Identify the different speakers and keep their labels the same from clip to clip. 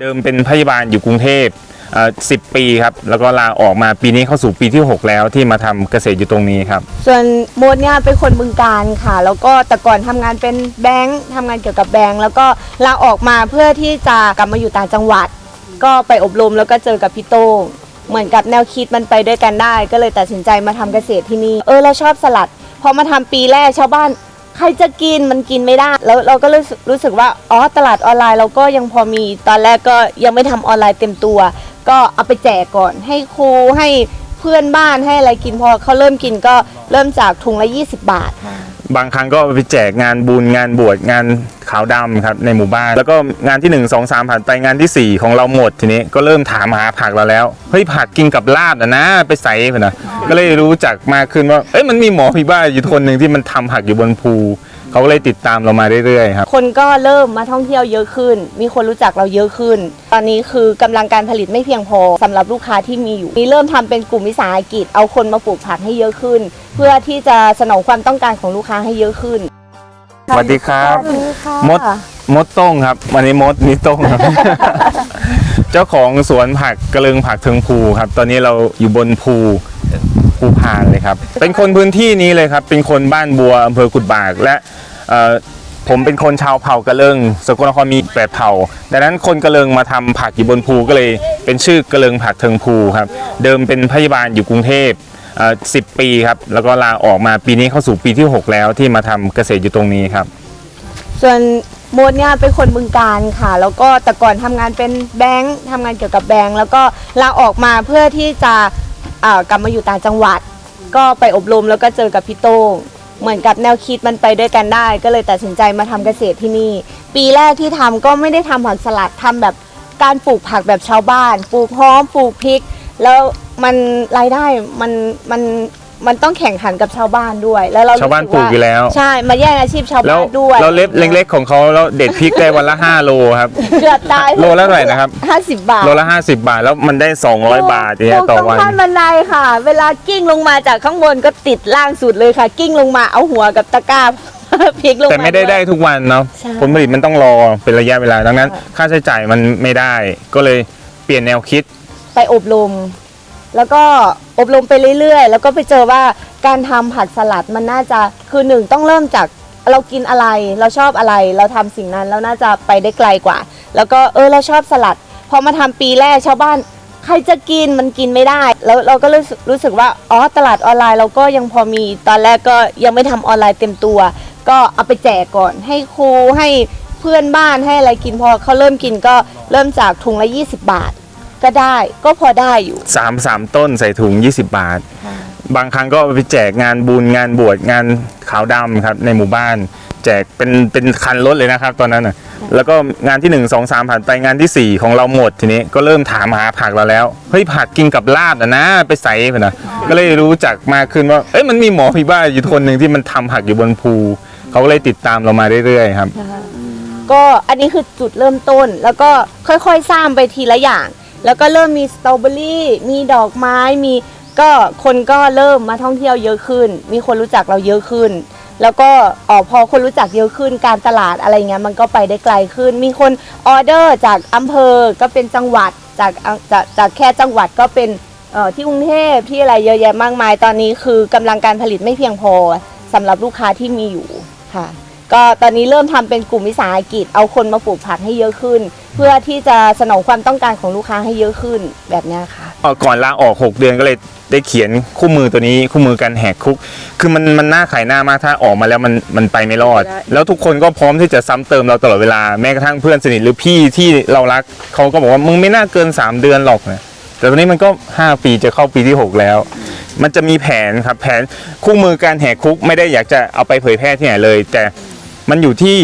Speaker 1: เดิมเป็นพยาบาลอยู่กรุงเทพสิบปีครับ แล้วก็ลาออกมาปีนี้เข้าสู่ปีที่ 6 แล้วที่มาทำเกษตรอยู่ตรงนี้ครับ
Speaker 2: ส่วนโมดเนี่ยเป็นคนบึงการค่ะ แล้วก็แต่ก่อนทำงานเป็นแบงค์ทำงานเกี่ยวกับแบงค์แล้วก็ลาออกมาเพื่อที่จะกลับมาอยู่ต่างจังหวัด ก็ไปอบรมแล้วก็เจอกับพี่โต้งเหมือนกับแนวคิดมันไปด้วยกันได้ ก็เลยตัดสินใจมาทำเกษตรที่นี่ เออเราชอบสลัดพอมาทำปีแรกชาวบ้าน ใครจะกินมันกินไม่ได้ แล้วเราก็รู้สึกรู้สึกว่าอ๋อตลาดออนไลน์เราก็ยังพอมีตอนแรกก็ยังไม่ทำออนไลน์เต็มตัว ก็เอาไปแจกก่อน ให้ครูให้เพื่อนบ้านให้อะไรกินพอเขาเริ่มกินก็เริ่มจากถุงละ 20 บาทค่ะ
Speaker 1: บางครั้งก็ไปแจกงานบุญงานบวชงาน ขาวดำครับในหมู่บ้าน แล้วก็งานที่ 1 2 3 ผ่านไปงานทีสี่ 4 ของเราหมดทีนี้ก็เริ่มถามหาผักเราแล้วเฮ้ยผักกินกับลาบนะนะไปใส่เนะก็เลยรู้จักมากขึ้นว่าเอ้ยมันมีหมอพีบ้าอยู่คนหนึ่งที่มันทำผักอยู่บนภูเขาก็เลยติดตามเรามาเรื่อยๆครับ
Speaker 2: คนก็เริ่มมาท่องเที่ยวเยอะขึ้น มีคนรู้จักเราเยอะขึ้น ตอนนี้คือกำลังการผลิตไม่เพียงพอสำหรับลูกค้าที่มีอยู่นี่เริ่มทำเป็นกลุ่มวิสาหกิจ เอาคนมาปลูกผักให้เยอะขึ้น เพื่อที่จะสนองความต้องการของลูกค้าให้เยอะขึ้น
Speaker 1: สวัสดีครับ
Speaker 2: สวัสดี ค่ะ
Speaker 1: มดมดโต้งครับวันนี้มดนี่โต้งครับ เจ้าของสวนผักกระเลิงผักเทิงภูครับ ตอนนี้เราอยู่บนภูภูพานเลยครับ เป็นคนพื้นที่นี้เลยครับ เป็นคนบ้านบัวอำเภอกุดบากและเอ่อผมเป็นคนชาวเผ่ากระเลิงสกลนครมีแปดเผ่า ดังนั้นคนกระเลิงมาทำผักอยู่บนภูก็เลย เป็นชื่อกระเลิงผักเทิงภูครับ เดิมเป็นพยาบาลอยู่กรุงเทพสิบปีครับ แล้วก็ลาออกมาปีนี้เข้าสู่ปีที่6แล้วที่มาทำเกษตรอยู่ตรงนี้ครับ
Speaker 2: ส่วนโมดเนี่ยเป็นคนบึงการค่ะ แล้วก็แต่ก่อนทำงานเป็นแบงค์ทำงานเกี่ยวกับแบงค์แล้วก็ลาออกมาเพื่อที่จะเอ่อกลับมาอยู่ต่างจังหวัด ก็ไปอบรมแล้วก็เจอกับพี่โต้งเหมือนกับแนวคิดมันไปด้วยกันได้ ก็เลยตัดสินใจมาทำเกษตรที่นี่ ปีแรกที่ทำก็ไม่ได้ทำผักสลัดทำแบบการปลูกผักแบบชาวบ้าน ปลูกหอมปลูกพริก แล้วมันรายได้มันมัน มันต้องแข่งขันกับชาวบ้านด้วย แล้วเรา
Speaker 1: ชาวบ้าน
Speaker 2: รู้สึ
Speaker 1: ปลูกอยู่แล้ว
Speaker 2: ใช่มาแย่งอาชีพชาว
Speaker 1: แล้
Speaker 2: บ้า
Speaker 1: วน
Speaker 2: ด้วย
Speaker 1: เราเล็บเล็กๆของเขาแล้วเด็ดพริกได้วันละ 5 โลครับ
Speaker 2: เกือบตาย
Speaker 1: โลละเท่าไหร่นะครับ
Speaker 2: ห้าสิบบาท
Speaker 1: โลละ 50 บาทแล้วมันได้ 200 บาทอย่างเงี้ยต่อวัน
Speaker 2: ตรงขั้นบันไดค่ะ เวลากิ้งลงมาจากข้างบนก็ติดล่างสุดเลยค่ะ กิ้งลงมาเอาหัวกับตะกร้า พลิกลงมา
Speaker 1: แต่ไม่ได้ได้
Speaker 2: วย
Speaker 1: ทุกวันเนาะ
Speaker 2: ใช่
Speaker 1: ผลผลิตมันต้องรอเป็นระยะเวลาดังนั้น ค่าใช้จ่ายมันไม่ได้ ก็เลยเปลี่ยนแนวคิด
Speaker 2: ไปอบรม แล้วก็อบรมไปเรื่อยๆ แล้วก็ไปเจอว่าการทำผักสลัดมันน่าจะคือหนึ่งต้องเริ่มจากเรากินอะไร เราชอบอะไร เราทำสิ่งนั้นแล้วน่าจะไปได้ไกลกว่า แล้วก็เออเราชอบสลัดพอมาทำปีแรกชาวบ้าน ใครจะกินมันกินไม่ได้ แล้วเราก็รู้สึกรู้สึกว่าอ๋อตลาดออนไลน์เราก็ยังพอมีตอนแรกก็ยังไม่ทำออนไลน์เต็มตัว ก็เอาไปแจกก่อน ให้ครูให้เพื่อนบ้านให้อะไรกินพอเขาเริ่มกินก็เริ่มจากถุงละ 20 บาท ก็ได้ก็พอได้อยู่
Speaker 1: 3 3ต้นใส่ถุง 20 บาทบางครั้งก็เอาไปแจกงานบุญงานบวชงานขาวดำครับในหมู่บ้าน แจกเป็นเป็นคันรถเลยนะครับ ตอนนั้นน่ะแล้วก็งานที่ 1 2 3ผ่านไปงานทีสี่4 ของเราหมดทีนี้ก็เริ่มถามหาผักเราแล้วเฮ้ยผักกินกับลาบนะนะไปใส่นะก็เลยรู้จักมากขึ้นว่าเอ้ยมันมีหมอพีบ้าอยู่คนหนึ่งที่มันทำผักอยู่บนภูเขาก็เลยติดตามเรามาเรื่อยๆครับ
Speaker 2: ก็อันนี้คือจุดเริ่มต้นแล้วก็ค่อยๆสร้างไปทีละอย่าง แล้วก็เริ่มมีสตรอเบอรี่มีดอกไม้มีก็คนก็เริ่มมาท่องเที่ยวเยอะขึ้น มีคนรู้จักเราเยอะขึ้น แล้วก็ออพอคนรู้จักเยอะขึ้นการตลาดอะไรเงี้ยมันก็ไปได้ไกลขึ้น มีคนออเดอร์จากอำเภอก็เป็นจังหวัดจากจากจากแค่จังหวัดก็เป็นที่กรุงเทพที่อะไรเยอะแยะมากมาย ตอนนี้คือกำลังการผลิตไม่เพียงพอสำหรับลูกค้าที่มีอยู่ค่ะ ก็ตอนนี้เริ่มทำเป็นกลุ่มวิสาหกิจ เอาคนมาปลูกผักให้เยอะขึ้น เพื่อที่จะสนองความต้องการของลูกค้าให้เยอะขึ้นแบบเนี้ยค่ะ
Speaker 1: เอ่อก่อนลาออก 6 เดือนก็เลยได้เขียนคู่มือตัวนี้คู่มือการแหกคุก คือมันมันน่าขายหน้ามากถ้าออกมาแล้วมันมันไปไม่รอด
Speaker 2: ได้
Speaker 1: แล้วทุกคนก็พร้อมที่จะซ้ำเติมเราตลอดเวลาแม้กระทั่งเพื่อนสนิทหรือพี่ที่เรารักเขาก็บอกว่ามึงไม่น่าเกิน 3 เดือนหรอกนะแต่ตอนนี้มันก็ 5 ปีจะเข้าปีที่ 6 แล้ว มันจะมีแผนครับแผนคู่มือการแหกคุกไม่ได้อยากจะเอาไปเผยแพร่ที่ไหนเลย แต่ มันอยู่ที่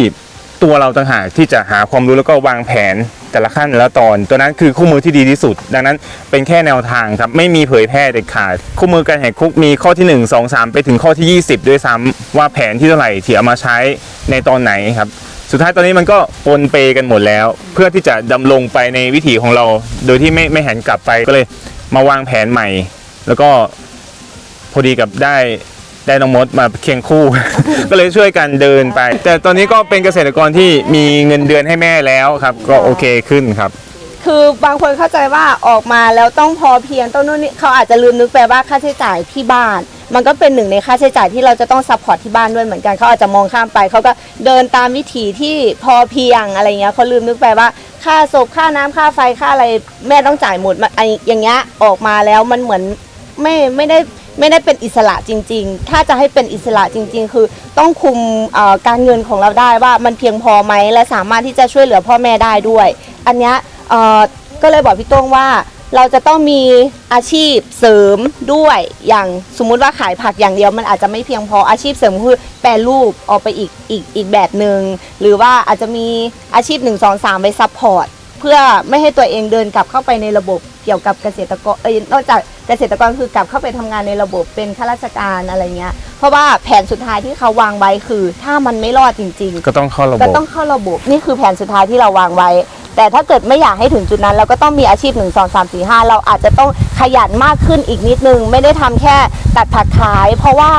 Speaker 1: ตัวเราต่างหากที่จะหาความรู้แล้วก็วางแผนแต่ละขั้นแต่ละตอน ตัวนั้นคือคู่มือที่ดีที่สุด ดังนั้นเป็นแค่แนวทางครับ ไม่มีเผยแพร่เด็ดขาด คู่มือการแหกคุกมีข้อที่ 1 2 3 ไปถึงข้อที่ 20 ด้วยซ้ำว่าแผนที่เท่าไหร่ที่เอามาใช้ในตอนไหนครับ สุดท้ายตอนนี้มันก็ปนเปกันหมดแล้ว เพื่อที่จะดำรงไปในวิถีของเรา โดยที่ไม่ไม่หันกลับไปก็เลยมาวางแผนใหม่ แล้วก็พอดีกับได้ ได้น้องมดมาเคียงคู่ ก็เลยช่วยกันเดินไป แต่ตอนนี้ก็เป็นเกษตรกรที่มีเงินเดือนให้แม่แล้วครับ ก็โอเคขึ้นครับ
Speaker 2: คือบางคนเข้าใจว่าออกมาแล้วต้องพอเพียงต้องนู่นนี่เขาอาจจะลืมนึกไปว่าค่าใช้จ่ายที่บ้าน มันก็เป็นหนึ่งในค่าใช้จ่ายที่เราจะต้องซัพพอร์ตที่บ้านด้วยเหมือนกันเขาอาจจะมองข้ามไปเขาก็เดินตามวิถีที่พอเพียงอะไรเงี้ยเขาลืมนึกไปว่าค่าศพค่าน้ำค่าไฟค่าอะไรแม่ต้องจ่ายหมดมันไออย่างเงี้ยออกมาแล้วมันเหมือนไม่ไม่ได้ ไม่ได้เป็นอิสระจริง ๆ ถ้าจะให้เป็นอิสระจริง ๆ คือต้องคุมการเงินของเราได้ว่ามันเพียงพอไหมและสามารถที่จะช่วยเหลือพ่อแม่ได้ด้วย อันนี้ก็เลยบอกพี่ต้งว่าเราจะต้องมีอาชีพเสริมด้วยอย่างสมมุติว่าขายผักอย่างเดียวมันอาจจะไม่เพียงพออาชีพเสริมคือแปรรูปออกไปอีกอีกอีกแบบหนึ่งหรือว่าอาจจะมีอาชีพ 1 2 3 ไปซัพพอร์ตเพื่อไม่ให้ตัวเองเดินกลับเข้าไปในระบบ เกี่ยวกับเกษตรกรเอ้ยนอกจากเกษตรกรคือกลับเข้าไปทำงานในระบบเป็นข้าราชการอะไรเงี้ย เพราะว่าแผนสุดท้ายที่เขาวางไว้คือ ถ้ามันไม่รอดจริง ๆ
Speaker 1: ก็ต้องเข้าระบ
Speaker 2: ก็
Speaker 1: บ
Speaker 2: ต้องเข้าระบบนี่คือแผนสุดท้ายที่เราวางไว้ แต่ถ้าเกิดไม่อยากให้ถึงจุดนั้น เราก็ต้องมีอาชีพ 1 2 3 4 5 เราอาจจะต้องขยันมากขึ้นอีกนิดนึง ไม่ได้ทำแค่ตัดผักขาย เพราะว่า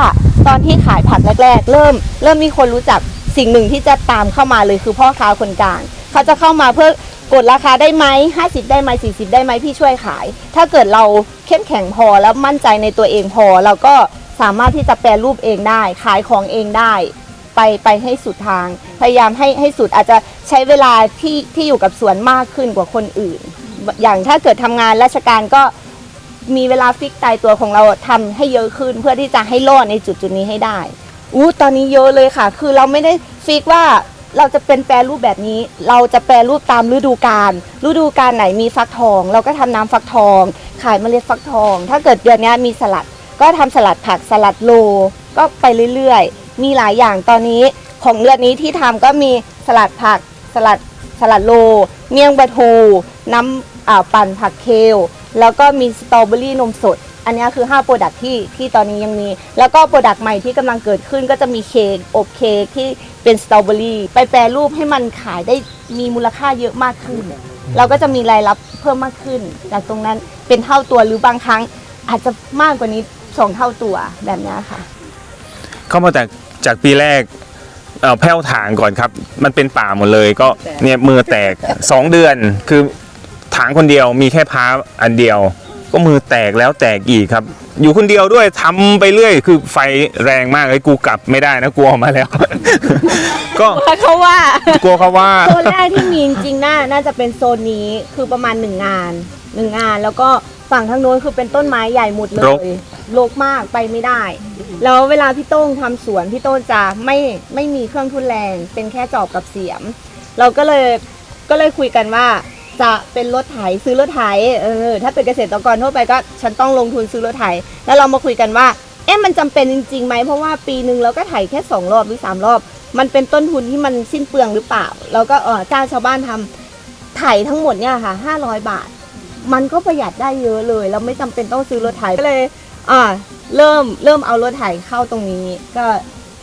Speaker 2: ตอนที่ขายผักแรกๆ เริ่ม เริ่มมีคนรู้จักสิ่งหนึ่งที่จะตามเข้ามาเลยคือพ่อค้าคนกลางเขาจะเข้ามาเพื่อ กดราคาได้ไหม50 ได้ไหม40 ได้ไหมพี่ช่วยขาย ถ้าเกิดเราเข้มแข็งพอแล้วมั่นใจในตัวเองพอ เราก็สามารถที่จะแปลรูปเองได้ ขายของเองได้ ไปไปให้สุดทาง พยายามให้ให้สุดอาจจะใช้เวลาที่ที่อยู่กับสวนมากขึ้นกว่าคนอื่น อย่างถ้าเกิดทำงานราชการก็มีเวลาฟิกตายตัวของเราทำให้เยอะขึ้นเพื่อที่จะให้รอดในจุดจุดนี้ให้ได้อู้ตอนนี้เยอะเลยค่ะ คือเราไม่ได้ฟิกว่า เราจะเป็นแปรรูปแบบนี้ เราจะแปรรูปตามฤดูกาลฤดูกาลไหนมีฟักทอง เราก็ทำน้ำฟักทอง ขายเมล็ดฟักทอง ถ้าเกิดเดือนนี้มีสลัด ก็ทำสลัดผักสลัดโล ก็ไปเรื่อยๆ มีหลายอย่างตอนนี้ของเดือนนี้ที่ทำก็มีสลัดผักสลัดสลัดโล เมี่ยงปลาทู น้ำอ่าปั่นผักเคลแล้วก็มีสตรอเบอรี่นมสด อันนี้คือ5โปรดักที่ที่ตอนนี้ยังมี แล้วก็โปรดักใหม่ที่กำลังเกิดขึ้นก็จะมีเค้กอบเค้กที่เป็นสตรอเบอรี่ไปแปรรูปให้มันขายได้มีมูลค่าเยอะมากขึ้น เราก็จะมีรายรับเพิ่มมากขึ้น จากตรงนั้นเป็นเท่าตัวหรือบางครั้งอาจจะมากกว่านี้สองเท่าตัวแบบนี้ค่ะ
Speaker 1: เข้ามาจากจากปีแรกเอ่อแผ้วถางก่อนครับ มันเป็นป่าหมดเลยก็เนี่ยมือแตก 2 เดือนคือถางคนเดียวมีแค่พ้าอันเดียว ก็มือแตกแล้วแตกอีกครับ อยู่คนเดียวด้วยทำไปเรื่อย คือไฟแรงมากเลยกูกลับไม่ได้นะกลัวออกมาแล้ว ก็
Speaker 2: เขาว่า
Speaker 1: กลัวเขาว่า
Speaker 2: โซนแรกที่มีจริงๆน่าน่าจะเป็นโซนนี้คือประมาณหนึ่งงานหนึ่งงานแล้วก็ฝั่งทางโน้นคือเป็นต้นไม้ใหญ่หมดเล
Speaker 1: รก
Speaker 2: ยรกมากไปไม่ได้ แล้วเวลาพี่โต้งทำสวนพี่โต้งจะไม่ไม่มีเครื่องทุนแรง เป็นแค่จอบกับเสียม เราก็เลยก็เลยคุยกันว่า จะเป็นรถไถซื้อรถไถเออถ้าเป็นเกษตรกรทั่วไปก็ฉันต้องลงทุนซื้อรถไถ แล้วเรามาคุยกันว่าเอ๊ะมันจำเป็นจริงๆไหมเพราะว่าปีหนึ่งเราก็ไถแค่สองรอบหรือสามรอบ มันเป็นต้นทุนที่มันสิ้นเปลืองหรือเปล่า เราก็เออจ้างชาวบ้านทำไถทั้งหมดเนี่ยค่ะห้าร้อยบาท มันก็ประหยัดได้เยอะเลย เราไม่จำเป็นต้องซื้อรถไถก็เลยอ่าเริ่มเริ่มเอารถไถเข้าตรงนี้ ก็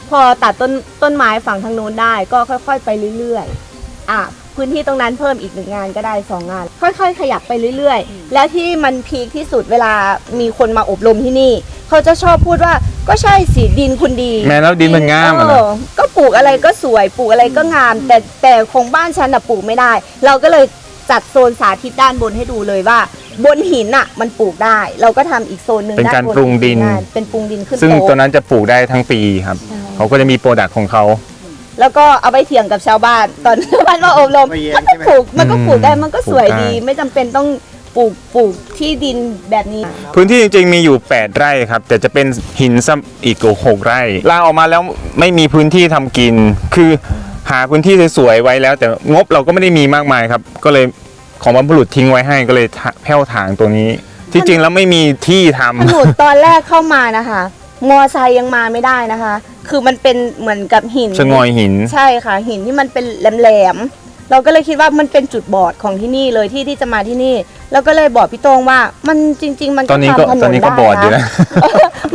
Speaker 2: พอตัดต้นต้นไม้ฝั่งทางโน้นได้ ก็ค่อย ๆ ไปเรื่อยๆอะ พื้นที่ตรงนั้นเพิ่มอีกหนึ่งงานก็ได้สองงาน ค่อยๆ ขยับไปเรื่อยๆ แล้วที่มันพีคที่สุดเวลามีคนมาอบรมที่นี่ เขาจะชอบพูดว่าก็ใช่สิดินคุณดี
Speaker 1: แม้แล้วดินมันงามอะ
Speaker 2: เอ
Speaker 1: นะ
Speaker 2: อก็ปลูกอะไรก็สวยปลูกอะไรก็งาม แต่แต่ของบ้านฉันอะปลูกไม่ได้ เราก็เลยจัดโซนสาธิตด้านบนให้ดูเลยว่า บนหินอะมันปลูกได้ เราก็ทำอีกโซนหนึ่ง
Speaker 1: เป็นการ
Speaker 2: ด้บ
Speaker 1: ปรุงดิน
Speaker 2: เป็นปรุงดินขึ้น
Speaker 1: ซึ่ง
Speaker 2: โต๊ะ
Speaker 1: ตัวนั้นจะปลูกได้ทั้งปีครับ เขาก็จะมีโปรดักต์ของเขา
Speaker 2: แล้วก็เอาไปเถียงกับชาวบ้าน ตอนชาวบ้านมาอบรม
Speaker 3: ไปเย็น
Speaker 2: มันก็
Speaker 3: ใช่ไหม
Speaker 2: ปลูกมันก็ปลูกได้
Speaker 1: อืม
Speaker 2: มันก็สวย
Speaker 1: ปลูกได้
Speaker 2: ดี ไม่จำเป็นต้องปลูกปลูกที่ดินแบบนี้
Speaker 1: พื้นที่จริงๆมีอยู่ 8 ไร่ครับ แต่จะเป็นหินซ้ำอีกหกไร่ลาออกมาแล้วไม่มีพื้นที่ทำกิน คือหาพื้นที่สวยๆไว้แล้ว แต่งบเราก็ไม่ได้มีมากมายครับ ก็เลยของบรรพบุรุษทิ้งไว้ให้ก็เลยทะแผ้วถางตัวนี้ ที่จริงแล้วไม่มีที่ทำ
Speaker 2: ถนนตอนแรกเข้ามานะคะ มอไซค์ยังมาไม่ได้นะคะ คือมันเป็นเหมือนกับหิน
Speaker 1: ชะงอยหิน
Speaker 2: ใช่ค่ะ หินที่มันเป็นแหลมๆเราก็เลยคิดว่ามันเป็นจุดบอดของที่นี่เลยที่ที่จะมาที่นี่แล้วก็เลยบอกพี่โตงว่า มันจริง ๆ มัน
Speaker 1: ตอนนี้ก็
Speaker 2: ทำถน
Speaker 1: ตอนนี้ก็
Speaker 2: ได้
Speaker 1: บอดอยู่นะ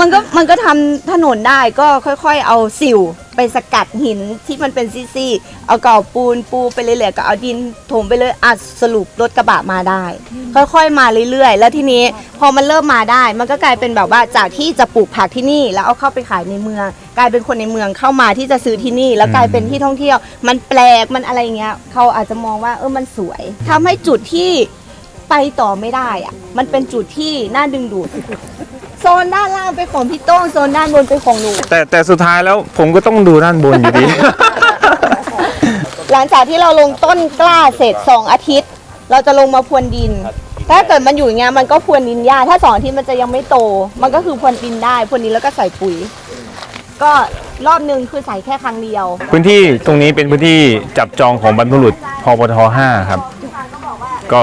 Speaker 2: มันก็มันก็ทำถนนได้ก็ค่อยๆ เอาสิวไปสกัดหินที่มันเป็นซี่ๆเอาเก่าปูนปูไปเรื่อยๆก็เอาดินถมไปเลยอัดสรุปรถกระบะมาได้ ค่อยๆมาเรื่อยๆ แล้วทีนี้พอมันเริ่มมาได้ มันก็กลายเป็นแบบว่าจากที่จะปลูกผักที่นี่ แล้วเอาเข้าไปขายในเมือง กลายเป็นคนในเมืองเข้ามาที่จะซื้อที่นี่ แล้วกลายเป็นที่ท่องเที่ยว มันแปลกมันอะไรเงี้ยเขาอาจจะมองว่าเออมันสวยทำให้จุดที่ ไปต่อไม่ได้อะมันเป็นจุดที่น่าดึงดูด โซนด้านล่างเป็นของพี่โต้งโซนด้านบนเป็นของหนู
Speaker 1: แต่แต่สุดท้ายแล้วผมก็ต้องดูด้านบนอยู่ดี
Speaker 2: หลังจากที่เราลงต้นกล้าเสร็จสองอาทิตย์ เราจะลงมาพรวนดิน ถ้าเกิดมันอยู่อย่างเงี้ยมันก็พรวนดินยากถ้าสองอาทิตย์มันจะยังไม่โต มันก็คือพรวนดินได้พรวนดินแล้วก็ใส่ปุ๋ย ก็รอบหนึ่งคือใส่แค่ครั้งเดียว
Speaker 1: พื้นที่ตรงนี้เป็นพื้นที่จับจองของบรรพบุรุษพปท5ครับ ก็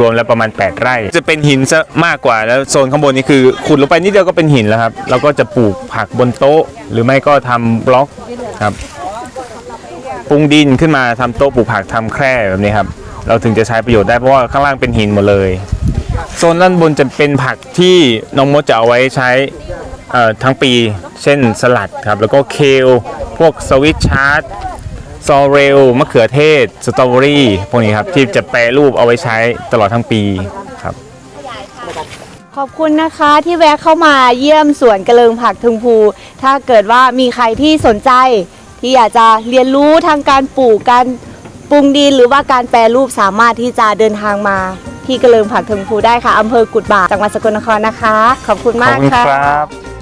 Speaker 1: รวมๆแล้วประมาณ 8 ไร่ จะเป็นหินซะมากกว่าแล้วโซนข้างบนนี่คือขุดลงไปนิดเดียวก็เป็นหินแล้วครับแล้วก็จะปลูกผักบนโต๊ะ หรือไม่ก็ทำบล็อกครับปรุงดินขึ้นมาทำโต๊ะปลูกผักทำแคร่แบบนี้ครับ เราถึงจะใช้ประโยชน์ได้เพราะว่าข้างล่างเป็นหินหมดเลย โซนด้านบนจะเป็นผักที่น้องมดจะเอาไว้ใช้เอ่อทั้งปี เช่นสลัดครับ แล้วก็เคล พวกสวิตชาร์ด ซอเรลมะเขือเทศ สตรอเบอรี่ พวกนี้ครับ ที่จะแปรรูปเอาไว้ใช้ตลอดทั้งปีครับ
Speaker 2: ขอบคุณนะคะที่แวะเข้ามาเยี่ยมสวนกระเลิงผักทึงภู ถ้าเกิดว่ามีใครที่สนใจ ที่อยากจะเรียนรู้ทางการปลูกการปรุงดินหรือว่าการแปรรูปสามารถที่จะเดินทางมาที่กระเลิงผักทึงภูได้ค่ะอำเภอกุดบากจังหวัดสกลนครนะคะ ขอบคุณ
Speaker 1: ขอบ
Speaker 2: มาก
Speaker 1: คุณ
Speaker 2: ค่ะ
Speaker 1: ครับ